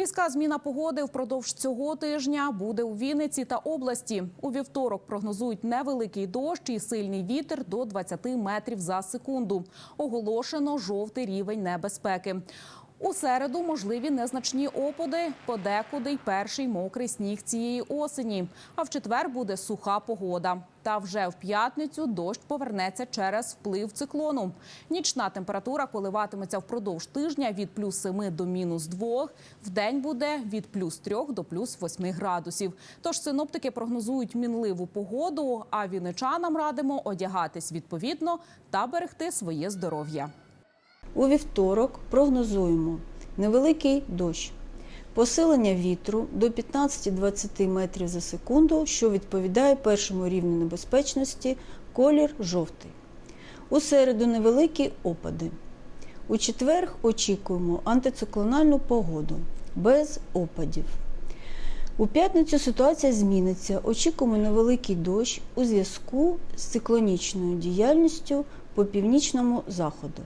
Різка зміна погоди впродовж цього тижня буде у Вінниці та області. У вівторок прогнозують невеликий дощ і сильний вітер до 20 метрів за секунду. Оголошено жовтий рівень небезпеки. У середу можливі незначні опади, подекуди й перший мокрий сніг цієї осені. А в четвер буде суха погода. Та вже в п'ятницю дощ повернеться через вплив циклону. Нічна температура коливатиметься впродовж тижня від плюс 7 до мінус 2. В день буде від плюс 3 до плюс 8 градусів. Тож синоптики прогнозують мінливу погоду, а вінничанам радимо одягатись відповідно та берегти своє здоров'я. У вівторок прогнозуємо невеликий дощ, посилення вітру до 15-20 метрів за секунду, що відповідає першому рівню небезпечності, колір жовтий. У середу невеликі опади. У четвер очікуємо антициклональну погоду без опадів. У п'ятницю ситуація зміниться. Очікуємо невеликий дощ у зв'язку з циклонічною діяльністю по північному заходу.